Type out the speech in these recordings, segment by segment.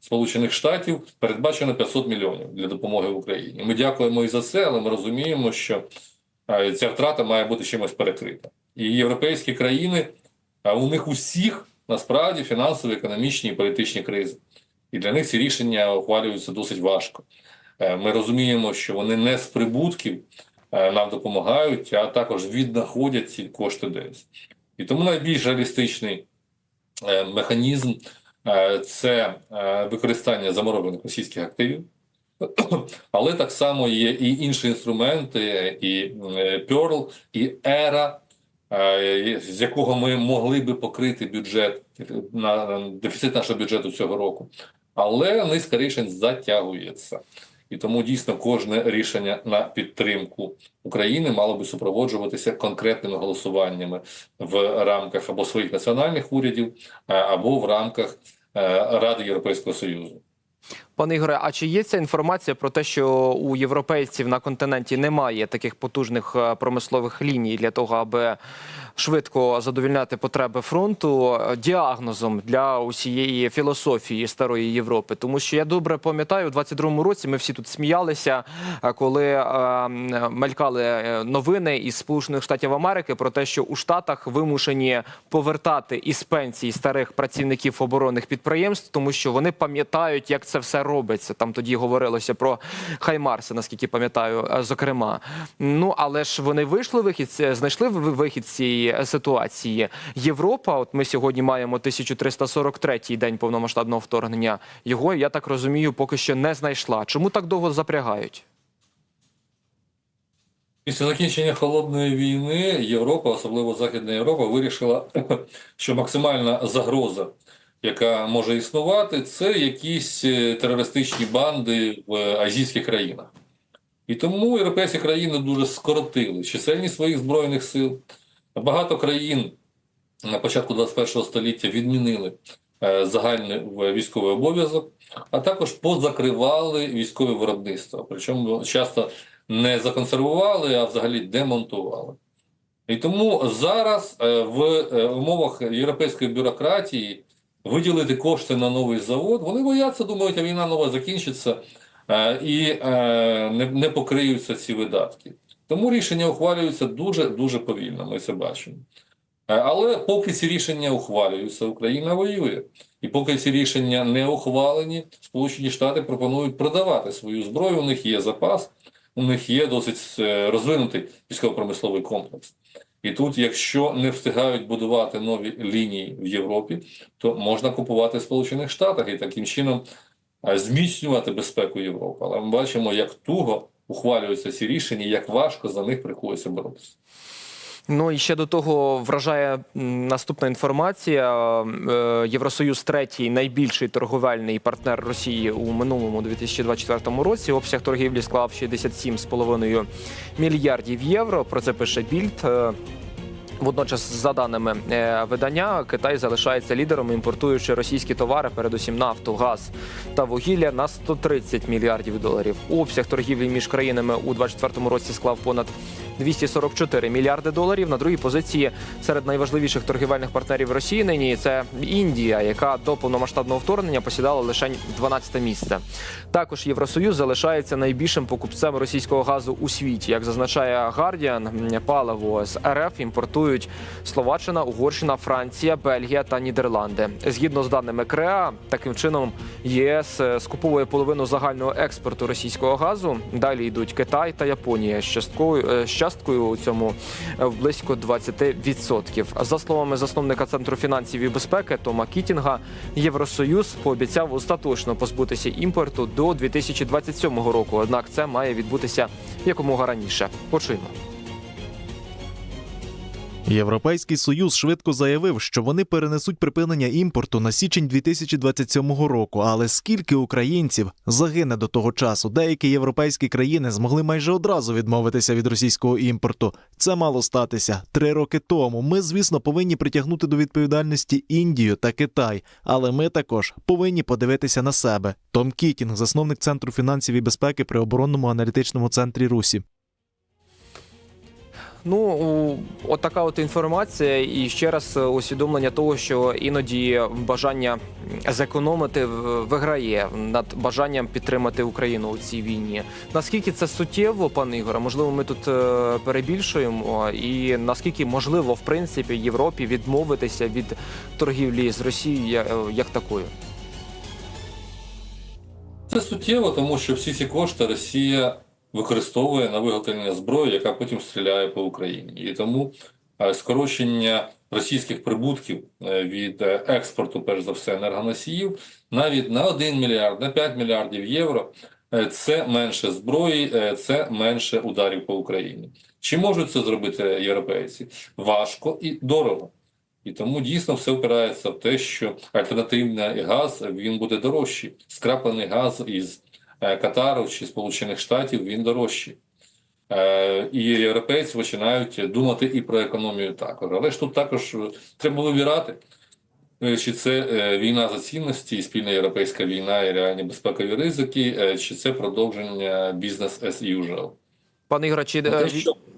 Сполучених Штатів передбачено 500 мільйонів для допомоги Україні. Ми дякуємо і за це, але ми розуміємо, що е, ця втрата має бути чимось перекрита. І європейські країни а у них усіх насправді фінансові, економічні і політичні кризи. І для них ці рішення ухвалюються досить важко. Е, Ми розуміємо, що вони не з прибутків е, нам допомагають, а також віднаходять ці кошти десь. І тому найбільш реалістичний механізм це е, використання заморожених російських активів. Але так само є і інші інструменти, і е, Pearl, і ERA, е, з якого ми могли би покрити бюджет на дефіцит нашого бюджету цього року. Але рішень затягується. І тому дійсно кожне рішення на підтримку України мало би супроводжуватися конкретними голосуваннями в рамках або своїх національних урядів, е, або в рамках е, Ради Європейського Союзу. Пане Ігоре, а чи є ця інформація про те, що у європейців на континенті немає таких потужних е, промислових ліній для того, аби швидко задовільняти потреби фронту е, діагнозом для усієї філософії старої Європи? Тому що я добре пам'ятаю, у 22-му році ми всі тут сміялися, е, коли е, мелькали новини із Сполучених Штатів Америки про те, що у Штатах вимушені повертати із пенсій старих працівників оборонних підприємств, тому що вони пам'ятають, як це все робиться. Там тоді говорилося про Хаймарси, наскільки пам'ятаю, е, зокрема. Ну але ж вони вийшли вихід, знайшли ви- вихід цієї е, ситуації. Європа, от ми сьогодні маємо 1343-й день повномасштабного вторгнення. Його я так розумію, поки що не знайшла. Чому так довго запрягають? Після закінчення холодної війни Європа, особливо Західна Європа, вирішила, що максимальна загроза, яка може існувати, це якісь е, терористичні банди в азійських країнах. І тому європейські країни дуже скоротили чисельність своїх збройних сил. Багато країн на початку 21 століття відмінили е, загальний військовий обов'язок, а також позакривали військове виробництво. Причому часто не законсервували, а взагалі демонтували. І тому зараз е, в умовах європейської бюрократії виділити кошти на новий завод, вони бояться, думають, а війна нова закінчиться е, і е, не, покриються ці видатки. Тому рішення ухвалюються дуже дуже повільно. Ми це бачимо. Е, Але поки ці рішення ухвалюються, Україна воює. І поки ці рішення не ухвалені, Сполучені Штати пропонують продавати свою зброю. У них є запас, у них є досить розвинутий військово-промисловий комплекс. І тут, якщо не встигають будувати нові лінії в Європі, то можна купувати в Сполучених Штатах і таким чином зміцнювати безпеку Європи. Але ми бачимо, як туго ухвалюються ці рішення, як важко за них приходиться боротися. Ну і ще до того вражає наступна інформація. Е, Євросоюз третій найбільший торговельний партнер Росії у минулому 2024 році. Обсяг торгівлі склав 67,5 мільярдів євро. Про це пише Більд. Водночас, за даними е, видання, Китай залишається лідером, імпортуючи російські товари, передусім нафту, газ та вугілля на 130 мільярдів доларів. Обсяг торгівлі між країнами у 2024 році склав понад 244 мільярди доларів. На другій позиції серед найважливіших торгівельних партнерів Росії нині це Індія, яка до повномасштабного вторгнення посідала лише 12 місце. Також Євросоюз залишається найбільшим покупцем російського газу у світі. Як зазначає Гардіан, паливо з РФ імпортують Словаччина, Угорщина, Франція, Бельгія та Нідерланди. Згідно з даними КРЕА, таким чином єС е, скуповує половину загального експорту російського газу. Далі йдуть Китай та Японія з часткою е, з часткою у цьому е, в близько 20%. За словами засновника центру фінансів і безпеки Тома Кітінга, Євросоюз пообіцяв остаточно позбутися імпорту до 2027 року. Однак це має відбутися якомога раніше. Почуємо. Європейський союз швидко заявив, що вони перенесуть припинення імпорту на січень 2027 року. Але скільки українців загине до того часу? Деякі європейські країни змогли майже одразу відмовитися від російського імпорту. Це мало статися три роки тому. Ми, звісно, повинні притягнути до відповідальності Індію та Китай, але ми також повинні подивитися на себе. Том Кітінг, засновник центру фінансів і безпеки при оборонному аналітичному центрі Русі. Ну, от така от інформація, і ще раз е, усвідомлення того, що іноді бажання зекономити виграє над бажанням підтримати Україну у цій війні. Наскільки це суттєво, пане Ігоре? Можливо, ми тут е, перебільшуємо, і наскільки можливо, в принципі, Європі відмовитися від торгівлі з Росією е, як такою? Це суттєво, тому що всі ці кошти Росія використовує на виготовлення зброї, яка потім стріляє по Україні. І тому е, скорочення російських прибутків е, від е, експорту, перш за все, енергоносіїв, навіть на 1 мільярд, на 5 мільярдів євро. Це менше зброї, це менше ударів по Україні. Чи можуть це зробити європейці? Важко і дорого. І тому дійсно все опирається в те, що альтернативний газ він буде дорожчий. Скраплений газ із Катару чи Сполучених Штатів він дорожчий. Е, І європейці починають думати і про економію також. Але ж тут також е, треба вибирати, е, чи це е, війна за цінності, спільна європейська війна і реальні безпекові ризики, е, чи це продовження бізнес as usual. Пане Ігоре, чи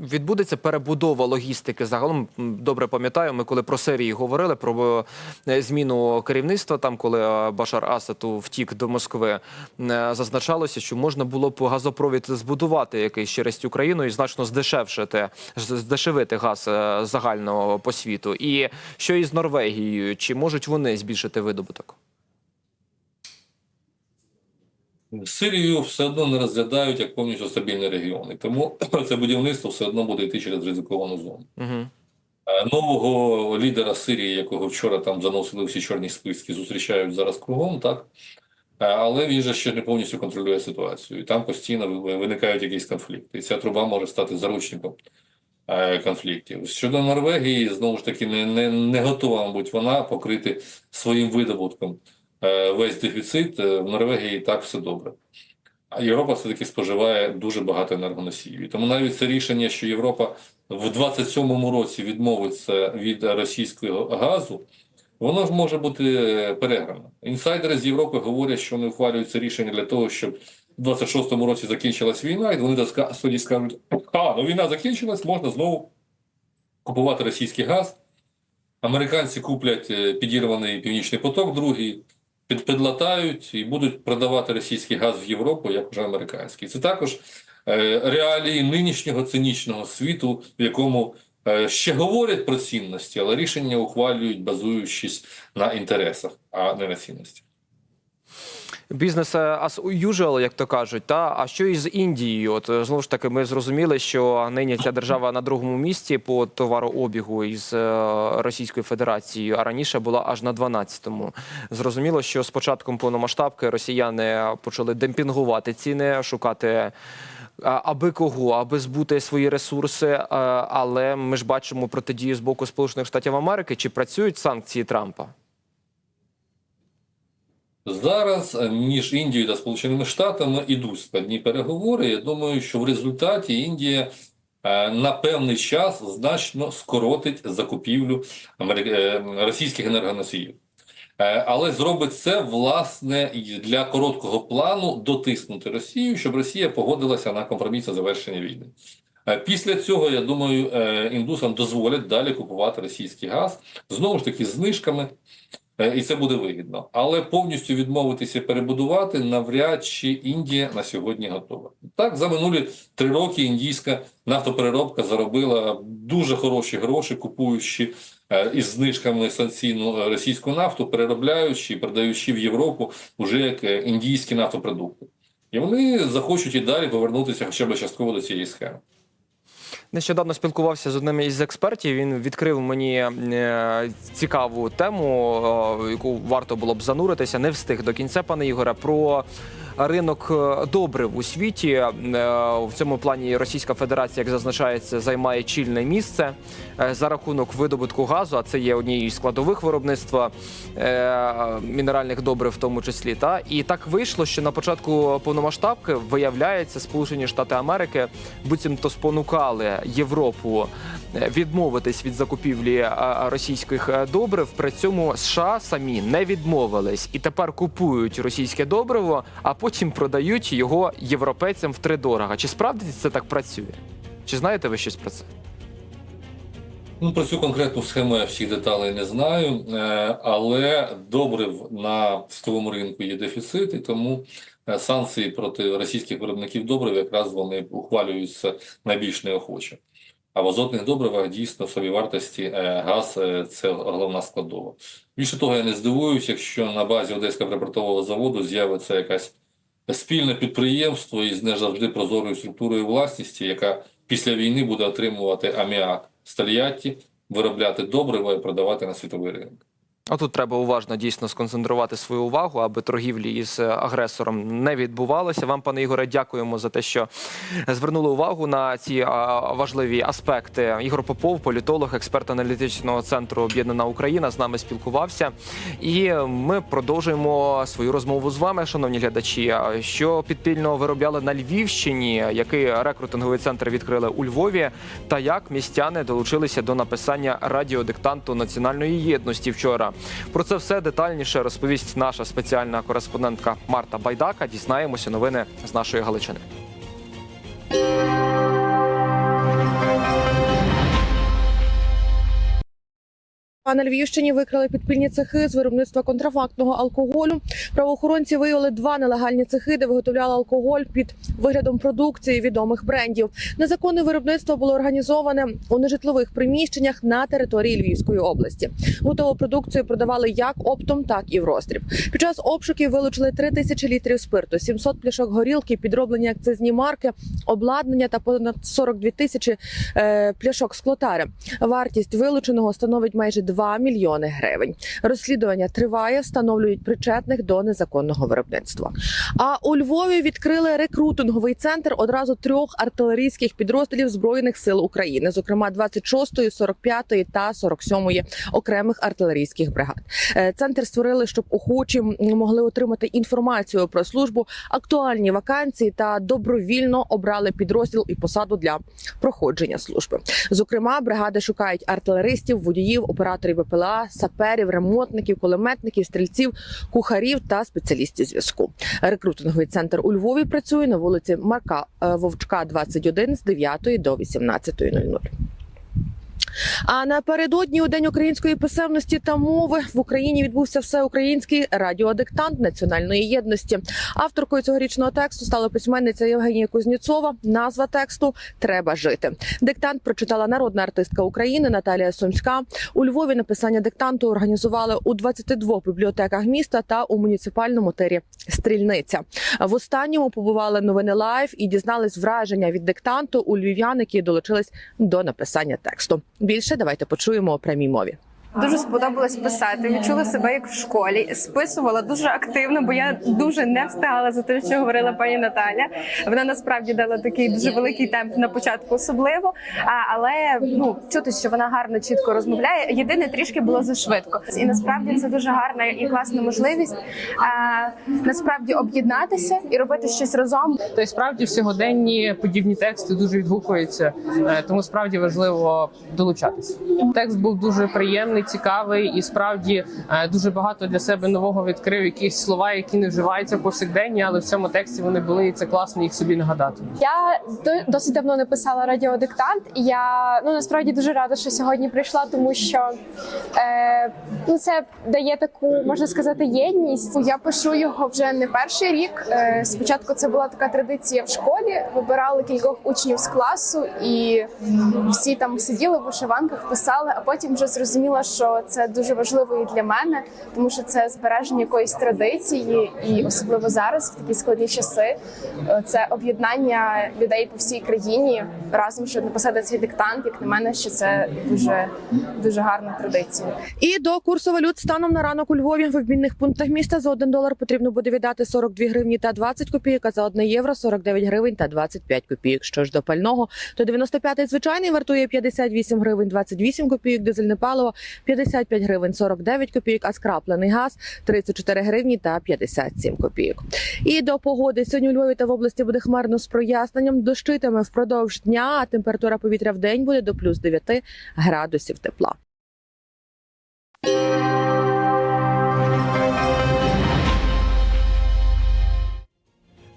Відбудеться перебудова логістики загалом? Добре пам'ятаю, ми коли про Сирії говорили про е, зміну керівництва, там коли е, Башар Асад втік до Москви, е, зазначалося, що можна було б газопровід збудувати якийсь через цю країну і значно здешевшити здешевити газ загального по світу. І що із Норвегією? Чи можуть вони збільшити видобуток? Сирію все одно не розглядають як повністю стабільний регіон. І тому це будівництво все одно буде йти через ризиковану зону. Угу. Нового лідера Сирії, якого вчора там заносили всі чорні списки, зустрічають зараз кругом, так? Е, Але він же ще не повністю контролює ситуацію. І там постійно виникають якісь конфлікти. І ця труба може стати заручником е, конфліктів. Щодо Норвегії, знову ж таки, не, не, не готова, мабуть, вона покрити своїм видобутком весь дефіцит. Е, В Норвегії і так все добре. А Європа все-таки споживає дуже багато енергоносіїв. Тому навіть це рішення, що Європа в 27-му році відмовиться від російського газу, воно ж може бути е, переграно. Інсайдери з Європи говорять, що вони ухвалюють це рішення для того, щоб в 26-му році закінчилась війна, і вони тоді скажуть: а, ну війна закінчилась, можна знову купувати російський газ. Американці куплять е, підірваний північний поток, другий, підлатають і будуть продавати російський газ в Європу, як вже американський. Це також е, реалії нинішнього цинічного світу, в якому е, ще говорять про цінності, але рішення ухвалюють, базуючись на інтересах, а не на цінності. Бізнес е, as usual, як то кажуть. Та а що із Індією? От е, знову ж таки, ми зрозуміли, що нині ця держава на другому місці по товарообігу із е, Російською Федерацією, а раніше була аж на 12-му. Зрозуміло, що з початком повномасштабки росіяни почали демпінгувати ціни, шукати. Аби кого, аби збути свої ресурси, але ми ж бачимо протидію з боку Сполучених Штатів Америки. Чи працюють санкції Трампа? Зараз е, між Індією та Сполученими Штатами ідуть складні переговори. Я думаю, що в результаті Індія е, на певний час значно скоротить закупівлю е, російських енергоносіїв. Але зробить це власне для короткого плану дотиснути Росію, щоб Росія погодилася на компромісне завершення війни. Е, Після цього, я думаю, е, індусам дозволять далі купувати російський газ знову ж таки з знижками. Е, І це буде вигідно. Але повністю відмовитися перебудувати навряд чи Індія на сьогодні готова. Так, за минулі три роки індійська нафтопереробка заробила дуже хороші гроші, купуючи із знижками санкційну російську нафту, переробляючи і продаючи в Європу вже як індійські нафтопродукти. І вони захочуть і далі повернутися хоча б частково до цієї схеми. Нещодавно спілкувався з одним із експертів. Він відкрив мені е, цікаву тему, е, яку варто було б зануритися. Не встиг до кінця, пане Ігоре, про ринок е, добрив у світі. Е, В цьому плані Російська Федерація, як зазначається, займає чільне місце е, за рахунок видобутку газу. А це є однією із складових виробництва мінеральних добрив, в тому числі. Та і так вийшло, що на початку повномасштабки виявляється, Сполучені Штати Америки буцімто спонукали Європу відмовитись від закупівлі російських добрив. При цьому США самі не відмовились і тепер купують російське добриво, а потім продають його європейцям втридорога. Чи справді це так працює? Чи знаєте ви щось про це? Ну, про цю конкретну схему я всіх деталей не знаю, е, але добрив на світовому ринку є дефіцит, і тому е, санкції проти російських виробників добрив якраз вони ухвалюються найбільш неохоче. А в азотних добривах дійсно в собівартості е, газ це головна складова. Більше того, я не здивуюся, якщо на базі Одеського припортового заводу з'явиться якась спільне підприємство із не завжди прозорою структурою власності, яка після війни буде отримувати аміак з Тольятті, виробляти добрива і продавати на світовий ринок. А тут треба уважно дійсно сконцентрувати свою увагу, аби торгівлі із е, агресором не відбувалося. Вам, пане Ігоре, дякуємо за те, що звернули увагу на ці важливі аспекти. Ігор Попов, політолог, експерт аналітичного центру Об'єднана Україна, з нами спілкувався. І ми продовжуємо свою розмову з вами, шановні глядачі. Що підпільно виробляли на Львівщині, який рекрутинговий центр відкрили у Львові, та як містяни долучилися до написання радіодиктанту національної єдності вчора. Про це все детальніше розповість наша спеціальна кореспондентка Марта Байдака. Дізнаємося новини з нашої Галичини. А на Львівщині викрили підпільні цехи з виробництва контрафактного алкоголю. Правоохоронці виявили два нелегальні цехи, де виготовляли алкоголь під виглядом продукції відомих брендів. Незаконне виробництво було організоване у нежитлових приміщеннях на території Львівської області. Готову продукцію продавали як оптом, так і в роздріб. Під час обшуків вилучили 3 тисячі літрів спирту, 700 пляшок горілки, підроблені акцизні марки, обладнання та понад 42 тисячі е, пляшок склотари. Вартість вилученого становить майже 2 мільйони гривень. Розслідування триває, встановлюють причетних до незаконного виробництва. А у Львові відкрили рекрутинговий центр одразу трьох артилерійських підрозділів збройних сил України, зокрема 26-ї, 45-ї та 47-ї окремих артилерійських бригад. Е, Центр створили, щоб охочі могли отримати інформацію про службу, актуальні вакансії та добровільно обрали підрозділ і посаду для проходження служби. Зокрема, бригади шукають артилеристів, водіїв, операторів ВПЛА, саперів, ремонтників, кулеметників, стрільців, кухарів та спеціалістів зв'язку. Рекрутинговий центр у Львові працює на вулиці Марка е, Вовчка, 21 з 9 до 18.00. А напередодні у день української писемності та мови в Україні відбувся всеукраїнський радіодиктант національної єдності. Авторкою цьогорічного тексту стала письменниця Євгенія Кузнєцова. Назва тексту Треба жити. Диктант прочитала народна артистка України Наталія Сумська. У Львові написання диктанту організували у 22 бібліотеках міста та у муніципальному тирі Стрільниця. В останньому побували новини лайв і дізнались враження від диктанту у львів'ян, які долучились до написання тексту. Більше давайте почуємо у прямій мові. Дуже сподобалось писати. Відчула себе як в школі. Списувала дуже активно, бо я дуже не встигала за те, що говорила пані Наталя. Вона насправді дала такий дуже великий темп на початку, особливо. А, але ну чути, що вона гарно чітко розмовляє. Єдине трішки було зашвидко. І насправді це дуже гарна і класна можливість а, насправді об'єднатися і робити щось разом. Та й справді сьогоденні подібні тексти дуже відгукуються, е, тому справді важливо долучатися. Текст був дуже приємний, цікавий і справді е, дуже багато для себе нового відкрив. Якісь слова, які не вживаються повсякденні, але в цьому тексті вони були, і це класно їх собі нагадати. Я досить давно не писала радіодиктант. Я ну насправді дуже рада, що сьогодні прийшла, тому що е, ну це дає таку, можна сказати, єдність. Я пишу його вже не перший рік. Е, спочатку це була така традиція в школі. Вибирали кількох учнів з класу, і всі там сиділи в вишиванках, писали. А потім вже зрозуміла, що це дуже важливо і для мене, тому що це збереження якоїсь традиції, і особливо зараз, в такі складні часи, е, це об'єднання людей по всій країні разом, щоб написати цей диктант. Як на мене, що це дуже дуже гарна традиція. І до курсу валют станом на ранок у Львові в обмінних пунктах міста за 1 долар потрібно буде віддати 42 гривні та 20 копійок, а за 1 євро 49 гривень та 25 копійок. Що ж до пального, то 95-й звичайний вартує 58 гривень 28 копійок, дизельне паливо 55 гривень 49 копійок, а скраплений газ 34 гривні та 57 копійок. І до погоди сьогодні у Львові та в області буде хмарно з проясненням. Дощитиме впродовж дня, а температура повітря в день буде до плюс 9 градусів тепла.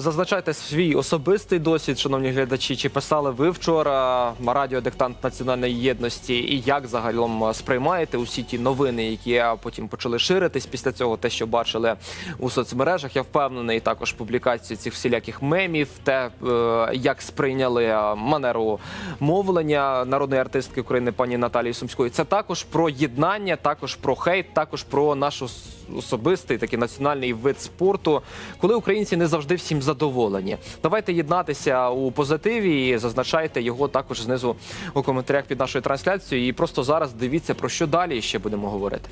Зазначайте свій особистий досвід, шановні глядачі. Чи писали ви вчора радіодиктант національної єдності, і як загалом сприймаєте усі ті новини, які потім почали ширитись після цього, те, що бачили у соцмережах? Я впевнений, також публікації цих всіляких мемів, те, е, як сприйняли манеру мовлення народної артистки України пані Наталії Сумської. Це також про єднання, також про хейт, також про наш особистий такий національний вид спорту, коли українці не завжди всім задоволені. Давайте єднатися у позитиві і зазначайте його також знизу у коментарях під нашою трансляцією. І просто зараз дивіться про що далі ще будемо говорити.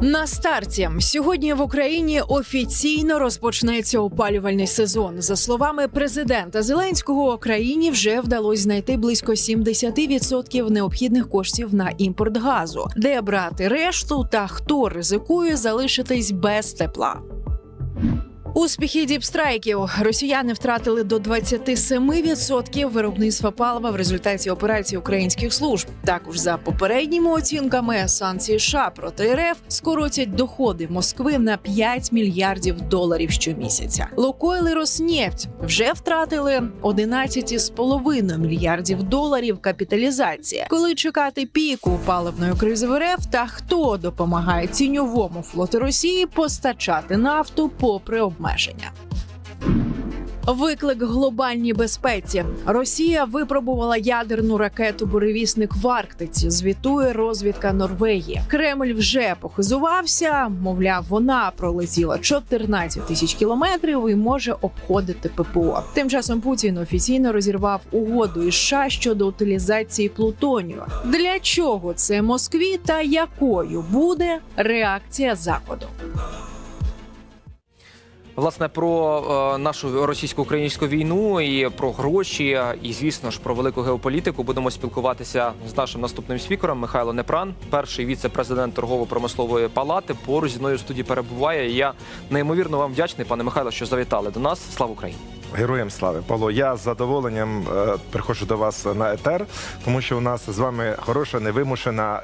На старті сьогодні в Україні офіційно розпочнеться опалювальний сезон. За словами президента Зеленського, країні вже вдалося знайти близько 70% необхідних коштів на імпорт газу, де брати решту та хто ризикує залишитись без тепла. Успіхи діпстрайків росіяни втратили до 27% виробництва палива в результаті операції українських служб. Також за попередніми оцінками санкції США проти РФ скоротять доходи Москви на 5 мільярдів доларів щомісяця. Лукойл і Роснефть вже втратили 11,5 мільярдів доларів капіталізації. Коли чекати піку паливної кризи в РФ та хто допомагає тіньовому флоту Росії постачати нафту попри обмеження. Виклик глобальній безпеці. Росія випробувала ядерну ракету буревісник в Арктиці. Звітує розвідка Норвегії. Кремль вже похизувався. Мовляв, вона пролетіла 14 тисяч кілометрів і може обходити ППО. Тим часом Путін офіційно розірвав угоду із США щодо утилізації плутонію. Для чого це Москві та якою буде реакція Заходу? Власне, про е, нашу російсько-українську війну і про гроші, і звісно ж про велику геополітику будемо спілкуватися з нашим наступним спікером Михайло Непран, перший віце-президент торгово-промислової палати. Поруч зі мною в студії перебуває. Я неймовірно вам вдячний, пане Михайло, що завітали до нас. Слава Україні! Героям слави, Павло. Я з задоволенням е, приходжу до вас на етер, тому що у нас з вами хороша невимушена